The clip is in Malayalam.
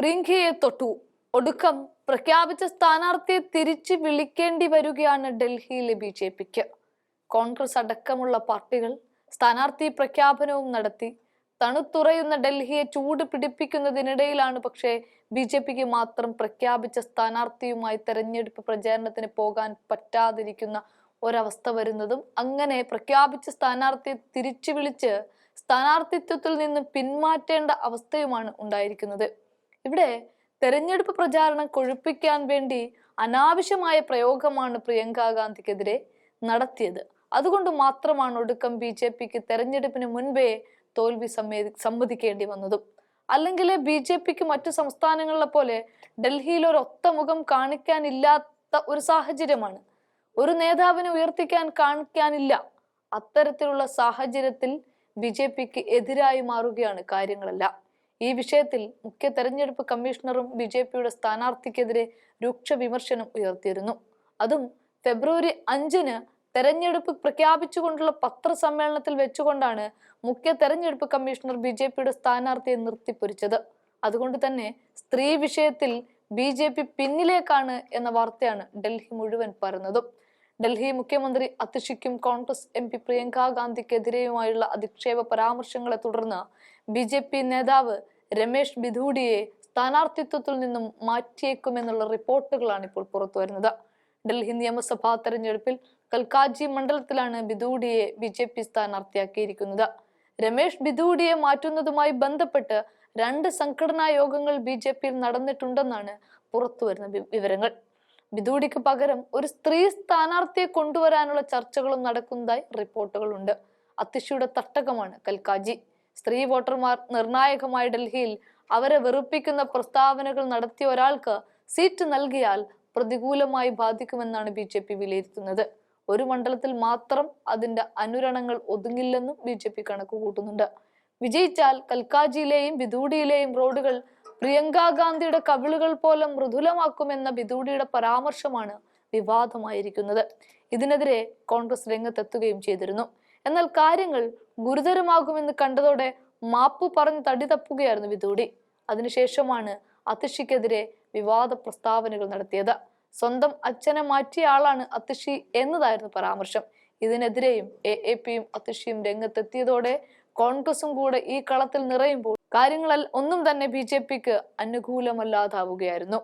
പ്രിയങ്കയെ തൊട്ടു. ഒടുക്കം പ്രഖ്യാപിച്ച സ്ഥാനാർത്ഥിയെ തിരിച്ചു വിളിക്കേണ്ടി വരികയാണ് ഡൽഹിയിലെ ബി ജെ പിക്ക്. കോൺഗ്രസ് അടക്കമുള്ള പാർട്ടികൾ സ്ഥാനാർത്ഥി പ്രഖ്യാപനവും നടത്തി. തണുത്തുറയുന്ന ഡൽഹിയെ ചൂട് പിടിപ്പിക്കുന്നതിനിടയിലാണ് പക്ഷേ ബി ജെ പിക്ക് മാത്രം പ്രഖ്യാപിച്ച സ്ഥാനാർത്ഥിയുമായി തെരഞ്ഞെടുപ്പ് പ്രചാരണത്തിന് പോകാൻ പറ്റാതിരിക്കുന്ന ഒരവസ്ഥ വരുന്നതും അങ്ങനെ പ്രഖ്യാപിച്ച സ്ഥാനാർത്ഥിയെ തിരിച്ചു വിളിച്ച് സ്ഥാനാർത്ഥിത്വത്തിൽ നിന്ന് പിന്മാറ്റേണ്ട അവസ്ഥയുമാണ് ഉണ്ടായിരിക്കുന്നത്. ഇവിടെ തെരഞ്ഞെടുപ്പ് പ്രചാരണം കൊഴുപ്പിക്കാൻ വേണ്ടി അനാവശ്യമായ പ്രയോഗമാണ് പ്രിയങ്ക ഗാന്ധിക്കെതിരെ നടത്തിയത്. അതുകൊണ്ട് മാത്രമാണ് ഒടുക്കം ബി ജെ പിക്ക് തെരഞ്ഞെടുപ്പിന് മുൻപേ തോൽവി സമ്മതി സമ്മതിക്കേണ്ടി വന്നതും. അല്ലെങ്കിൽ ബി ജെ പിക്ക് മറ്റു സംസ്ഥാനങ്ങളിലെ പോലെ ഡൽഹിയിൽ ഒരു ഒത്ത മുഖം കാണിക്കാനില്ലാത്ത ഒരു സാഹചര്യമാണ്. ഒരു നേതാവിനെ ഉയർത്തിക്കാൻ കാണിക്കാനില്ല. അത്തരത്തിലുള്ള സാഹചര്യത്തിൽ ബി ജെ പിക്ക് എതിരായി മാറുകയാണ് കാര്യങ്ങളെല്ലാം. ഈ വിഷയത്തിൽ മുഖ്യ തെരഞ്ഞെടുപ്പ് കമ്മീഷണറും ബി ജെ പിയുടെ സ്ഥാനാർത്ഥിക്കെതിരെ രൂക്ഷ വിമർശനം ഉയർത്തിയിരുന്നു. അതും ഫെബ്രുവരി അഞ്ചിന് തെരഞ്ഞെടുപ്പ് പ്രഖ്യാപിച്ചുകൊണ്ടുള്ള പത്രസമ്മേളനത്തിൽ വെച്ചുകൊണ്ടാണ് മുഖ്യ തെരഞ്ഞെടുപ്പ് കമ്മീഷണർ ബി ജെ പിയുടെ സ്ഥാനാർത്ഥിയെ നിർത്തിപ്പൊരിച്ചത്. അതുകൊണ്ട് തന്നെ സ്ത്രീ വിഷയത്തിൽ ബി ജെ പി പിന്നിലേക്കാണ് എന്ന വാർത്തയാണ് ഡൽഹി മുഴുവൻ പരന്നതും. ഡൽഹി മുഖ്യമന്ത്രി അതിഷിക്കും കോൺഗ്രസ് എം പി പ്രിയങ്ക ഗാന്ധിക്കെതിരെയുമായുള്ള അധിക്ഷേപ പരാമർശങ്ങളെ തുടർന്ന് ബി ജെ പി നേതാവ് രമേശ് ബിധൂഡിയെ സ്ഥാനാർത്ഥിത്വത്തിൽ നിന്നും മാറ്റിയേക്കുമെന്നുള്ള റിപ്പോർട്ടുകളാണ് ഇപ്പോൾ പുറത്തുവരുന്നത് ഡൽഹി നിയമസഭാ തെരഞ്ഞെടുപ്പിൽ കൽക്കാജി മണ്ഡലത്തിലാണ് ബിദൂഡിയെ ബി ജെ പി സ്ഥാനാർത്ഥിയാക്കിയിരിക്കുന്നത്. രമേഷ് ബിദൂഡിയെ മാറ്റുന്നതുമായി ബന്ധപ്പെട്ട് രണ്ട് സംഘടനാ യോഗങ്ങൾ ബി ജെ പിയിൽ നടന്നിട്ടുണ്ടെന്നാണ് പുറത്തുവരുന്ന വിവരങ്ങൾ. ബിദൂഡിക്ക് പകരം ഒരു സ്ത്രീ സ്ഥാനാർത്ഥിയെ കൊണ്ടുവരാനുള്ള ചർച്ചകളും നടക്കുന്നതായി റിപ്പോർട്ടുകളുണ്ട്. അത്തിഷിയുടെ തട്ടകമാണ് കൽക്കാജി. സ്ത്രീ വോട്ടർമാർ നിർണായകമായ ഡൽഹിയിൽ അവരെ വെറുപ്പിക്കുന്ന പ്രസ്താവനകൾ നടത്തിയ ഒരാൾക്ക് സീറ്റ് നൽകിയാൽ പ്രതികൂലമായി ബാധിക്കുമെന്നാണ് ബി ജെ പി വിലയിരുത്തുന്നത്. ഒരു മണ്ഡലത്തിൽ മാത്രം അതിന്റെ അനുരണങ്ങൾ ഒതുങ്ങില്ലെന്നും ബി ജെ പി കണക്ക് കൂട്ടുന്നുണ്ട് വിജയിച്ചാൽ കൽക്കാജിയിലെയും ബിദൂഡിയിലെയും റോഡുകൾ പ്രിയങ്ക ഗാന്ധിയുടെ കവിളുകൾ പോലെ മൃദുലമാക്കുമെന്ന ബിദൂടിയുടെ പരാമർശമാണ് വിവാദമായിരിക്കുന്നത്. ഇതിനെതിരെ കോൺഗ്രസ് രംഗത്തെത്തുകയും ചെയ്തിരുന്നു. എന്നാൽ കാര്യങ്ങൾ ഗുരുതരമാകുമെന്ന് കണ്ടതോടെ മാപ്പ് പറഞ്ഞ് തടി തപ്പുകയായിരുന്നു ബിദൂടി. അതിനുശേഷമാണ് അതിഷിക്കെതിരെ വിവാദ പ്രസ്താവനകൾ നടത്തിയത്. സ്വന്തം അച്ഛനെ മാറ്റിയ ആളാണ് അതിഷി എന്നതായിരുന്നു പരാമർശം. ഇതിനെതിരെയും എ എ പിയും അതിഷിയും രംഗത്തെത്തിയതോടെ കോൺഗ്രസും കൂടെ ഈ കളത്തിൽ നിറയുമ്പോൾ കാര്യങ്ങളിൽ ഒന്നും തന്നെ ബി ജെ പിക്ക് അനുകൂലമല്ലാതാവുകയായിരുന്നു